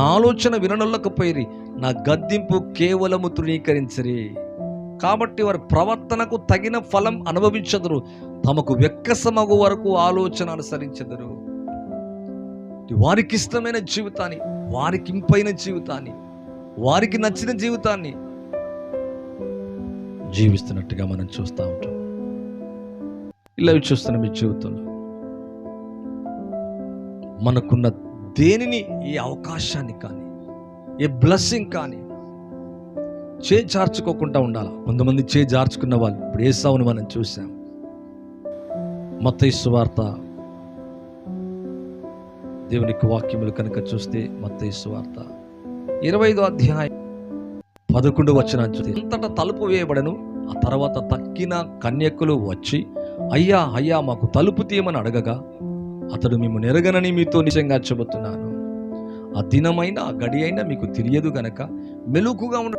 నా ఆలోచన విననొల్లకపోయిరి నా గద్దింపు కేవలము తృణీకరించరి. కాబట్టి వారి ప్రవర్తనకు తగిన ఫలం అనుభవించదురు తమకు వెక్కసమగు వరకు ఆలోచన అనుసరించదురు. వారికి ఇష్టమైన జీవితాన్ని వారికి ఇంపైన జీవితాన్ని వారికి నచ్చిన జీవితాన్ని జీవిస్తున్నట్టుగా మనం చూస్తూ ఉంటాం. ఇలా చూస్తున్నాం ఈ జీవితంలో మనకున్న దేనిని? ఈ అవకాశాన్ని కానీ ఏ బ్లెస్సింగ్ కానీ చేజార్చుకోకుండా ఉండాలి? కొంతమంది చేజార్చుకున్న వాళ్ళు ఇప్పుడు ఏసావుని మనం చూసాం. మత్తయి వార్త దేవునికి వాక్యములు కనుక చూస్తే మత్తయి వార్త ఇరవై ఐదో అధ్యాయం పదకొండు వచ్చిన చూస్తే అంతటా తలుపు వేయబడను ఆ తర్వాత తక్కిన కన్యకులు వచ్చి అయ్యా అయ్యా మాకు తలుపు తీయమని అడగగా అతడు మేము నెరగనని మీతో నిజంగా చెబుతున్నాను ఆ దినమైన ఆ గడి అయినా మీకు తెలియదు గనక మెలుకుగా ఉండ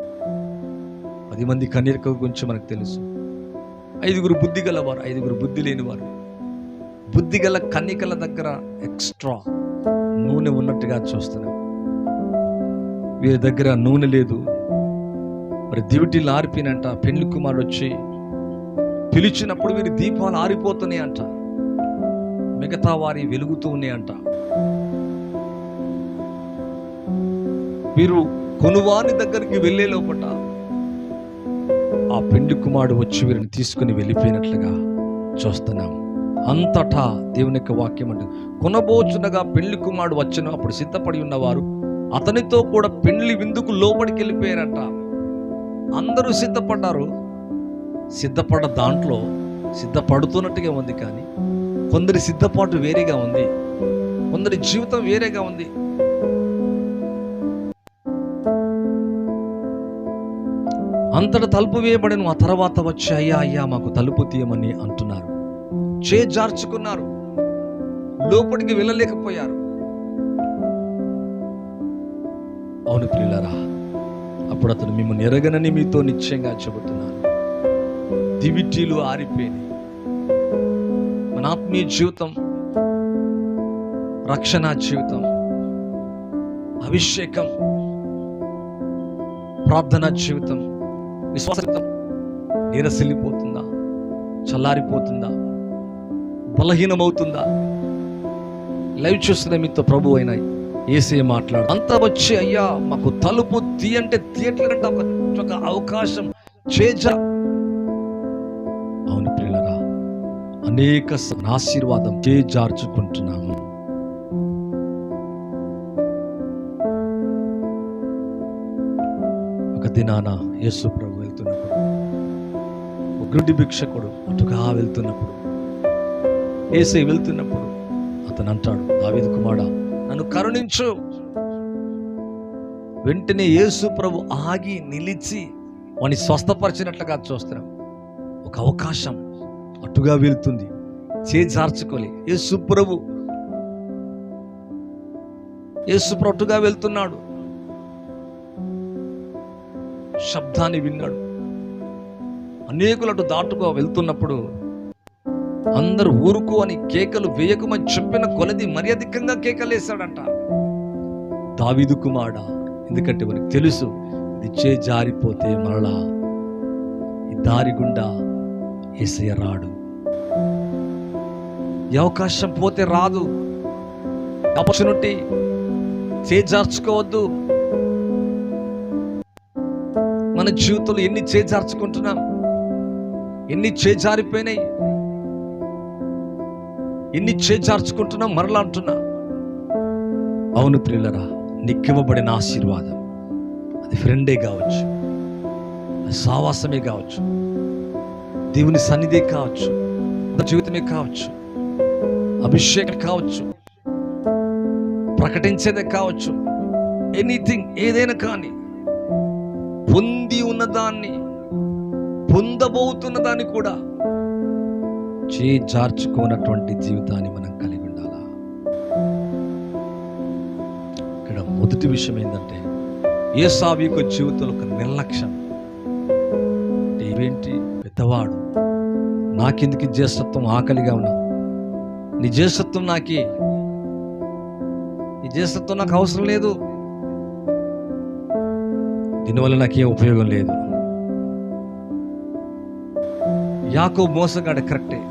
పది మంది కన్యక గురించి మనకు తెలుసు. ఐదుగురు బుద్ధి గలవారు ఐదుగురు బుద్ధి లేనివారు. బుద్ధి గల కన్యకల దగ్గర ఎక్స్ట్రా నూనె ఉన్నట్టుగా చూస్తున్నాం. వీరి దగ్గర నూనె లేదు. మరి దివిటీలు ఆరిపోయినంట పెళ్ళి కుమారుడు వచ్చి పిలిచినప్పుడు వీరి దీపాలు ఆరిపోతున్నాయి అంట మిగతా వారి వెలుగుతూనే అంట. వీరు కొనువాని దగ్గరికి వెళ్ళే లోపట ఆ పెండు కుమారుడు వచ్చి వీరిని తీసుకుని వెళ్ళిపోయినట్లుగా చూస్తున్నాం. అంతటా దేవుని యొక్క వాక్యం అంటే కొనబోచునగా పెళ్ళి కుమారుడు వచ్చిన అప్పుడు సిద్ధపడి ఉన్నవారు అతనితో కూడా పెళ్ళి విందుకు లోపలికి వెళ్ళిపోయారంట. అందరూ సిద్ధపడ్డారు. సిద్ధపడ్డ దాంట్లో సిద్ధపడుతున్నట్టుగా ఉంది కానీ కొందరి సిద్ధపాటు వేరేగా ఉంది. కొందరి జీవితం వేరేగా ఉంది. అంతట తలుపు వేయబడిన ఆ తర్వాత వచ్చి అయ్యా అయ్యా మాకు తలుపు తీయమని అంటున్నారు. చేజార్చుకున్నారు. లోపలికి వెళ్ళలేకపోయారు. అవును పిల్లరా అప్పుడు అతను మిమ్మల్ని ఎరగనని మీతో నిశ్చయంగా చెబుతున్నాను. దివిటీలు ఆరిపోయినాయి. మన ఆత్మీయ జీవితం రక్షణ జీవితం అభిషేకం ప్రార్థన జీవితం విశ్వాస నీరసిల్లిపోతుందా? చల్లారిపోతుందా? బలహీనమవుతుందా? లైవ్ చూస్తున్న మీతో ప్రభు అయిన ఏసే మాట్లాడు. అంతా వచ్చి అయ్యా మాకు తలుపు తీయంటే తీయట్లేదంటే ఒక ఒక అవకాశం. చేజ అనేక ఆశీర్వాదం చేజార్చుకుంటున్నాము. ఒక దినాన యేసు ప్రభు వెళ్తున్నప్పుడు ఒక గుడ్డి భిక్షకుడు అటుగా వెళ్తున్నప్పుడు ఏసై వెళ్తున్నప్పుడు అతను అంటాడు దావేది కుమారా నన్ను కరుణించు. వెంటనే యేసు ప్రభు ఆగి నిలిచి వాని స్వస్థపరిచినట్లుగా చూస్తున్నాం. ఒక అవకాశం అటుగా వెళ్తుంది చేజార్చుకోలే యేసు ప్రభు. యేసు అటుగా వెళ్తున్నాడు. శబ్దాన్ని విన్నాడు. అనేకులు అటు దాటుగా వెళ్తున్నప్పుడు అందరూ ఊరుకు అని కేకలు వేయకమని చెప్పిన కొలది మర్యాదికంగా కేకలేశాడంట దావిదు కుమార ఎందుకంటే మనకు తెలుసు ఇది చే జారిపోతే మరలా ఈ దారి గుండా ఏసయ్య రాడు. ఈ అవకాశం పోతే రాదు. ఆపర్చునిటీ చేజార్చుకోవద్దు మన జీవితంలో ఎన్ని చేజార్చుకుంటున్నాం ఎన్ని చేజారిపోయినాయి ఎన్ని చేజార్చుకుంటున్నాం మరలా అంటున్నా. అవును ప్రియులరా నిక్కివ్వబడిన ఆశీర్వాదం. అది ఫ్రెండే కావచ్చు. అది సావాసమే కావచ్చు. దేవుని సన్నిధి కావచ్చు జీవితమే కావచ్చు అభిషేకం కావచ్చు ప్రకటించేదే కావచ్చు ఎనీథింగ్ ఏదైనా కానీ పొంది ఉన్నదాన్ని పొందబోతున్న దాన్ని కూడా చేజార్చుకోనటువంటి జీవితాన్ని మనం కలిగి ఉండాలా? ఇక్కడ మొదటి విషయం ఏంటంటే ఏసావి యొక్క జీవితంలో ఒక నిర్లక్ష్యం. అంటే పెద్దవాడు. నాకెందుకు జ్యేష్ఠత్వం? ఆకలిగా ఉన్నా నీ జ్యేష్ఠత్వం నాకి నీ జ్యేష్ఠత్వం నాకు అవసరం లేదు. దీనివల్ల నాకేం ఉపయోగం లేదు. యాకో మోసగాడు కరెక్టే.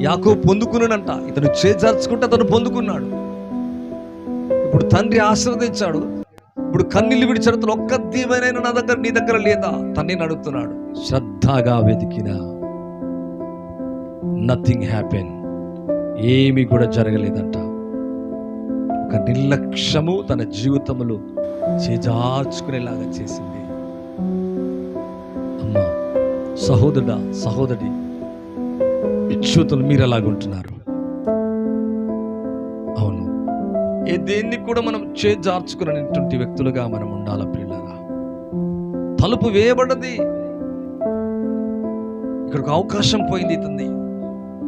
యాకో పొందుకున్నాడంట. ఇతను చేజార్చుకుంటే అతను పొందుకున్నాడు. ఇప్పుడు తండ్రి ఆశీర్వదించాడు. ఇప్పుడు కన్నీళ్ళు విడిచాడు. ఒక్క దీవెనైనా నా దగ్గర నీ దగ్గర లేదా? తండ్రిని అడుగుతున్నాడు శ్రద్ధగా వెతికినా. నథింగ్ హ్యాపెన్ ఏమీ కూడా జరగలేదంట. ఒక నిర్లక్ష్యము తన జీవితములు చేజార్చుకునేలాగా చేసింది. అమ్మా సహోదరుడా సహోదరి ఇచ్చుతులు మీరు ఎలాగుంటున్నారు అవును ఏ దేన్ని కూడా మనం చేజార్చుకునేటువంటి వ్యక్తులుగా మనం ఉండాల పిల్లరా తలుపు వేయబడ్డది. ఇక్కడికి అవకాశం పోయింది ఇతంది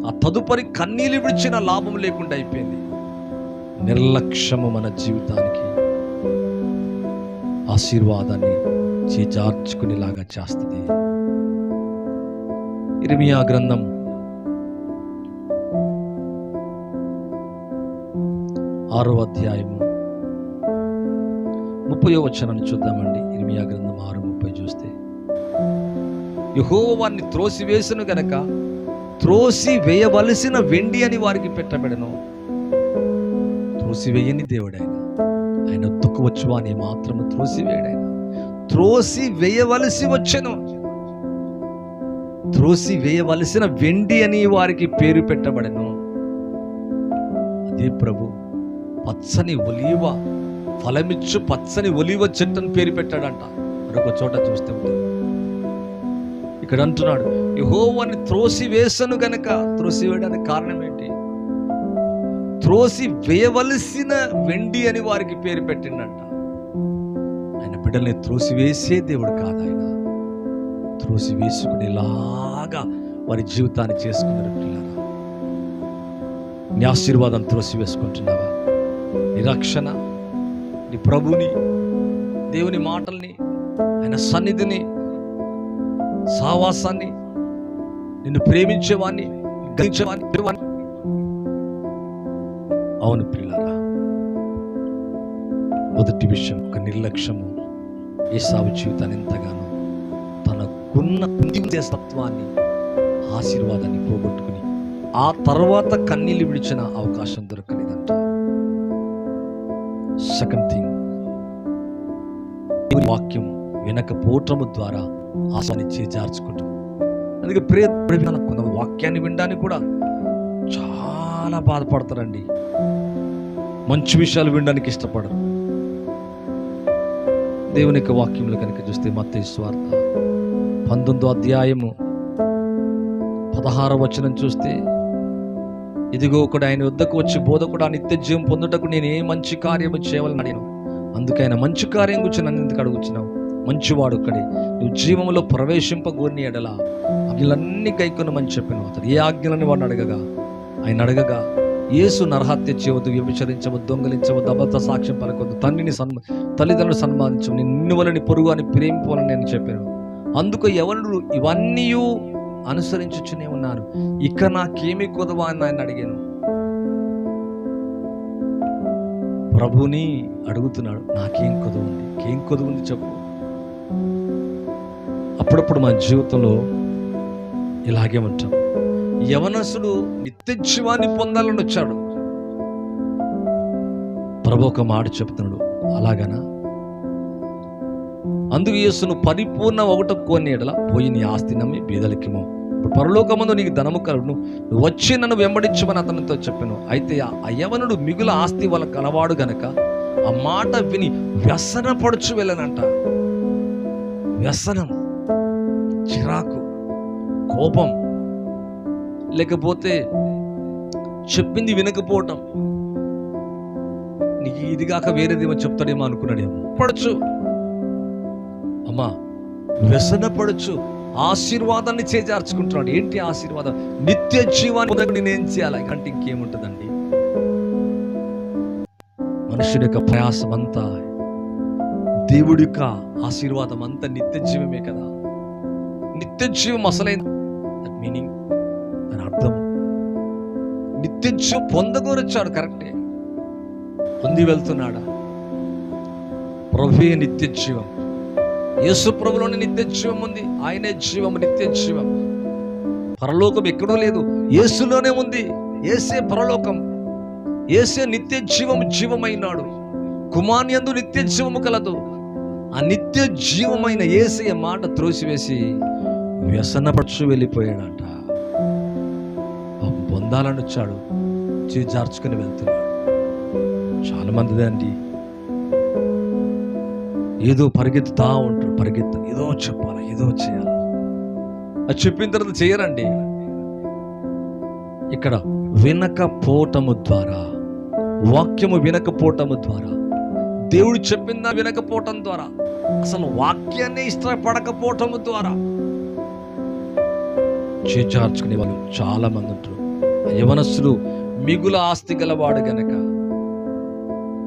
ఆ తదుపరి కన్నీళ్ళు విడిచిన లాభం లేకుండా అయిపోయింది. నిర్లక్ష్యము మన జీవితానికి ఆశీర్వాదాన్ని చేజార్చుకునేలాగా చేస్తుంది. ఇరిమియా గ్రంథం ఆరో అధ్యాయము ముప్పై వచనాన్ని చూద్దామండి. ఇరిమియా గ్రంథం ఆరు ముప్పై చూస్తే యహోవాన్ని త్రోసివేసను గనక త్రోసి వేయవలసిన వెండి అని వారికి పెట్టబెడను. త్రోసివేయని దేవుడైన. ఆయన వద్దకు వచ్చు అని మాత్రము త్రోసివేయడైన. త్రోసి వేయవలసి వచ్చను. త్రోసి వేయవలసిన వెండి అని వారికి పేరు పెట్టబడెను. అదే ప్రభు పచ్చని ఒలీవ ఫలమిచ్చు పచ్చని ఒలీవ చెట్టును పేరు పెట్టాడంట. మరొక చోట చూస్తే ఉంటుంది. ఇక్కడ అంటున్నాడు యహోవాని త్రోసి వేసను గనక. త్రోసి వేయడానికి కారణం ఏంటి? త్రోసి వేయవలసిన వెండి అని వారికి పేరు పెట్టిండంట ఆయన బిడ్డల్ని త్రోసి వేసే దేవుడు కాదు ఆయన. త్రోసి వేసుకునేలాగా వారి జీవితాన్ని చేసుకున్నారు నీ ఆశీర్వాదం త్రోసి వేసుకుంటున్నావా నిరక్షణ నీ ప్రభుని దేవుని మాటల్ని ఆయన సన్నిధిని సావాసాన్ని నిన్ను ప్రేమించేవాన్ని గ్రహించేవాన్ని అవును పిల్లరా మొదటి విషయం ఒక నిర్లక్ష్యము. ఏసావు జీవితాన్ని ఎంతగానో తనకున్న కుంది తత్వాన్ని ఆశీర్వాదాన్ని పోగొట్టుకుని ఆ తర్వాత కన్నీళ్ళు విడిచిన అవకాశం దొరకలేదంట సెకండ్ థింగ్ వాక్యం వినకపోవటము ద్వారా ఆశాన్ని చేర్చుకుంటాం అందుకే ప్రే కొంత వాక్యాన్ని వినడానికి కూడా చాలా బాధపడతారండి. మంచి విషయాలు వినడానికి ఇష్టపడరు. దేవుని యొక్క వాక్యములు కనుక చూస్తే మత స్వార్థ పంతొమ్మిదో అధ్యాయము పదహార వచనం చూస్తే ఇదిగో ఒకడు ఆయన వద్దకు వచ్చి బోధకుడు ఆ నిత్య జీవం పొందుటకు నేను ఏ మంచి కార్యము చేయాలని అడిగాను అందుకైనా మంచి కార్యం గురించి నన్ను ఎందుకు అడుగుచున్నావు? మంచివాడు ఒక్కడే నువ్వు జీవంలో ప్రవేశింపగోని ఎడల. ఆజ్ఞలన్నీ గైకొనమని చెప్పిన అతడు ఏ ఆజ్ఞలని వాడిని అడగగా? ఆయన అడగగా యేసు నరహత్య చేయవద్దు వ్యభిచరించవద్దు దొంగలించవద్దు అబద్ధ సాక్ష్యం పలకొద్దు తండ్రిని సన్మ తల్లిదండ్రులు సన్మానించు నిన్ను వలని పొరుగు అని ప్రేమిపోవాలని నేను చెప్పాను. అందుకు ఎవరు ఇవన్నీ అనుసరించుచునే ఉన్నారు. ఇక నాకేమి కొదవా అని ఆయన అడిగాను. ప్రభుని అడుగుతున్నాడు నాకేం కొదవ ఉంది? ఏం కొదవ ఉంది చెప్పు. అప్పుడప్పుడు మన జీవితంలో ఇలాగే ఉంటాం. యవనసుడు నిత్య జీవాన్ని పొందాలని వచ్చాడు. ప్రభు ఒక మాట చెప్తున్నాడు. అలాగనా? అందుకు యేసును పరిపూర్ణ ఒకట కోని ఎడల పోయి నీ ఆస్తి నమ్మి బీదలకిమో. ఇప్పుడు పరలోకముందు నీకు ధనము కలుగును. నువ్వు వచ్చి నన్ను వెంబడించమని అతనితో చెప్పాను. అయితే ఆ అయవనుడు మిగుల ఆస్తి వాళ్ళ కలవాడు గనక ఆ మాట విని వ్యసన పడుచు వెళ్ళనంట. వ్యసనం. చిరాకు కోపం లేకపోతే చెప్పింది వినకపోవటం. నీకు ఇది కాక వేరేదేమో చెప్తాడేమో అనుకున్నాడేమో పడచ్చు. అమ్మా వ్యసన పడచ్చు. ఆశీర్వాదాన్ని చేజార్చుకుంటున్నాడు. ఏంటి ఆశీర్వాదం? నిత్య జీవాన్ని నేను ఏం చేయాలి? అంటే ఇంకేముంటుందండి? మనుషుడి యొక్క ప్రయాసం అంతా దేవుడి యొక్క ఆశీర్వాదం అంతా నిత్య జీవమే కదా? నిత్య జీవం అసలైన మీనింగ్ దాని అర్థం. నిత్య జీవం పొందగోరొచ్చాడు కరెక్టే పొంది వెళ్తున్నాడా? ప్రభుయే నిత్య జీవం. యేసు ప్రభులోని నిత్య జీవం ఉంది. ఆయనే జీవం నిత్య జీవం. పరలోకం ఎక్కడో లేదు. యేసులోనే ఉంది. ఏసే పరలోకం. ఏసే నిత్య జీవం జీవమైనాడు. కుమాన్యందు నిత్య జీవము కలదు. ఆ నిత్య జీవమైన ఏసయ మాట త్రోసివేసి వ్యసనపరచు వెళ్ళిపోయాడంట. పొందాలని వచ్చాడు చేజార్చుకుని వెళ్తున్నాడు. చాలా మందిదే అండి. ఏదో పరిగెత్తుతా ఉంటారు పరిగెత్త ఏదో చెప్పాలి ఏదో చేయాలి. అది చెప్పిన తర్వాత చేయరండి. ఇక్కడ వినకపోవటము ద్వారా వాక్యము వినకపోవటము ద్వారా దేవుడు చెప్పిందా వినకపోవటం ద్వారా? అసలు వాక్యాన్ని ఇష్టపడకపోవటం ద్వారా? చేజార్చుకునే వాళ్ళు చాలా మంది ఉంటారు. ఆ మిగుల ఆస్తి గలవాడు గనక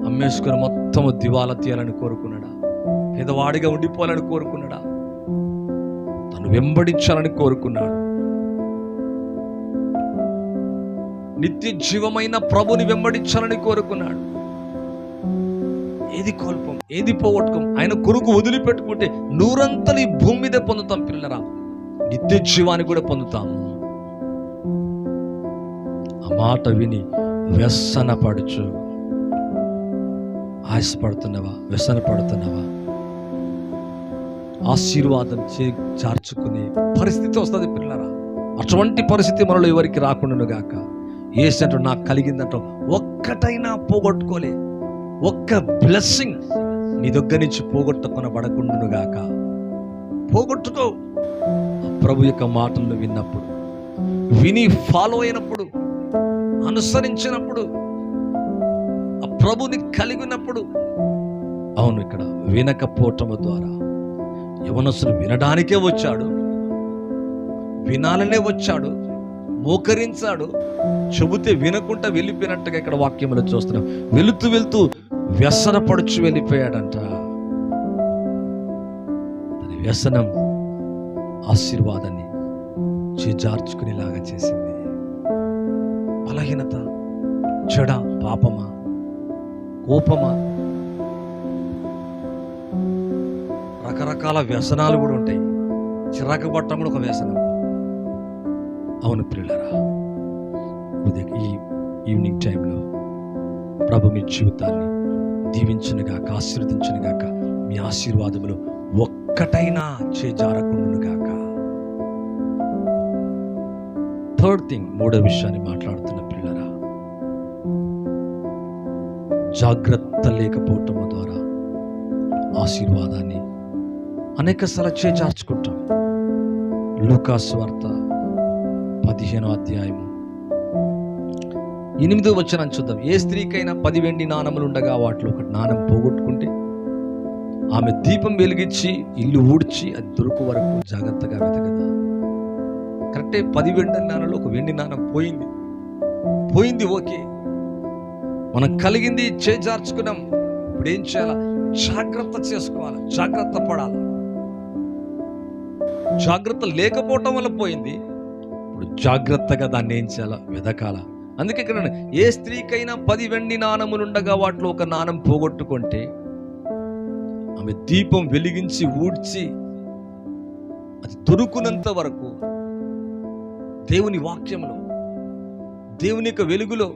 అమ్మేసుకుని మొత్తము దివాలా తీయాలని కోరుకున్నాడా? పేదవాడిగా ఉండిపోవాలని కోరుకున్నాడా? తను వెంబడించాలని కోరుకున్నాడు. నిత్య జీవమైన ప్రభుని వెంబడించాలని కోరుకున్నాడు. ఏది కోల్పం ఏది పోగొట్టుకోం? ఆయన కొరకు వదిలిపెట్టుకుంటే నూరంతలు ఈ భూమి మీద పొందుతాం పిల్లరా. నిత్య జీవాన్ని కూడా పొందుతాము ఆ మాట విని వ్యసన పడుచు. ఆశపడుతున్నావా వ్యసన పడుతున్నావా? ఆశీర్వాదం చే చార్చుకునే పరిస్థితి వస్తుంది పిల్లరా. అటువంటి పరిస్థితి మనలో ఎవరికి రాకుండాను గాక. ఏసంటూ నాకు కలిగిందంటూ ఒక్కటైనా పోగొట్టుకోలే. ఒక్క బ్లెస్సింగ్ నీ దగ్గర నుంచి పోగొట్టుకొనబడకుండాను గాక. పోగొట్టుకో. ప్రభు యొక్క మాటలను విన్నప్పుడు విని ఫాలో అయినప్పుడు అనుసరించినప్పుడు ఆ ప్రభుని కలిగినప్పుడు అవును ఇక్కడ వినకపోవటము ద్వారా యవనసులు వినడానికే వచ్చాడు వినాలనే వచ్చాడు మోకరించాడు చెబితే వినకుండా వెళ్ళిపోయినట్టుగా ఇక్కడ వాక్యంలో చూస్తున్నాం. వెళుతూ వెళ్తూ వ్యసనపడుచు వెళ్ళిపోయాడంట. అది వ్యసనం ఆశీర్వాదాన్ని చేజార్చుకునేలాగా చేసింది. బలహీనత చెడ పాపమా కోపమా? రకరకాల వ్యసనాలు కూడా ఉంటాయి. చిరాకు పట్టడం కూడా ఒక వ్యసనం. అవును ప్రియులరా ఉదయం ఈ ఈవినింగ్ టైంలో ప్రభు మీ జీవితాన్ని దీవించునుగాక ఆశీర్వదించునుగాక మీ ఆశీర్వాదములు ఒక్కటైనా చేజారకుండునుగాక థర్డ్ థింగ్ మూడో విషయాన్ని మాట్లాడుతున్న పిల్లరా జాగ్రత్త లేకపోవటం ద్వారా ఆశీర్వాదాన్ని అనేక సార్లు చేజార్చుకుంటాం. లూకాస్ వార్త పదిహేనో అధ్యాయము ఎనిమిదో వచ్చిన చూద్దాం. ఏ స్త్రీకైనా పది వెండి నాణములు ఉండగా వాటిలో ఒక నాణం పోగొట్టుకుంటే ఆమె దీపం వెలిగించి ఇల్లు ఊడ్చి అది దొరుకు వరకు జాగ్రత్తగా వెతకదా. కరెక్టే పది వెండి నాణంలో ఒక వెండి నాణం పోయింది. పోయింది ఓకే. మనం కలిగింది చేజార్చుకున్నాం. ఇప్పుడు ఏం చేయాలా? జాగ్రత్త చేసుకోవాలి? జాగ్రత్త పడాలి? జాగ్రత్త లేకపోవటం వల్ల పోయింది. ఇప్పుడు జాగ్రత్తగా దాన్ని ఏం చేయాలా? వెదకాల అందుకే ఇక్కడ ఏ స్త్రీకైనా పది వెండి నాణములుండగా వాటిలో ఒక నాణం పోగొట్టుకుంటే ఆమె దీపం వెలిగించి ఊడ్చి అది దొరుకునంత వరకు దేవుని వాక్యంలో దేవుని యొక్క వెలుగులో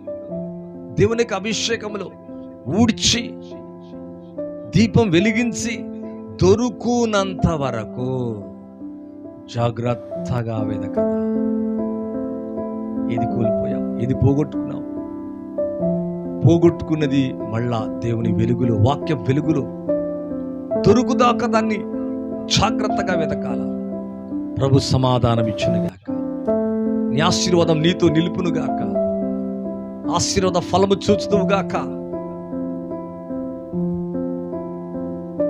దేవుని యొక్క అభిషేకములో ఊడ్చి దీపం వెలిగించి దొరుకునంత వరకు జాగ్రత్తగా వెదకదా ఏది కోల్పోయాం ఏది పోగొట్టుకున్నాం. పోగొట్టుకున్నది మళ్ళా దేవుని వెలుగులో వాక్య వెలుగులో. దొరుకుదాకా దాన్ని జాగ్రత్తగా వెతకాల. ప్రభు సమాధానం ఇచ్చునుగాక నీ ఆశీర్వాదం నీతో నిలుపునుగాక ఆశీర్వాద ఫలము చూచుదువుగాక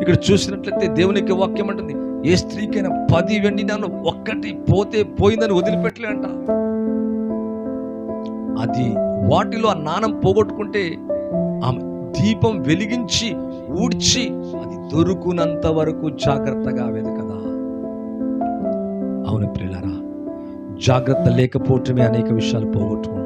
ఇక్కడ చూసినట్లయితే దేవునికి వాక్యం అంటుంది ఏ స్త్రీకైనా పది వెండినాను ఒక్కటి పోతే పోయిందని వదిలిపెట్టలే అంట అది వాటిలో ఆ నాణం పోగొట్టుకుంటే ఆమె దీపం వెలిగించి ఊడ్చి అది దొరుకునంత వరకు జాగ్రత్తగా వెతకదా అవును ప్రియులరా జాగ్రత్త లేకపోవటమే అనేక విషయాలు పోగొట్టుకుంటాం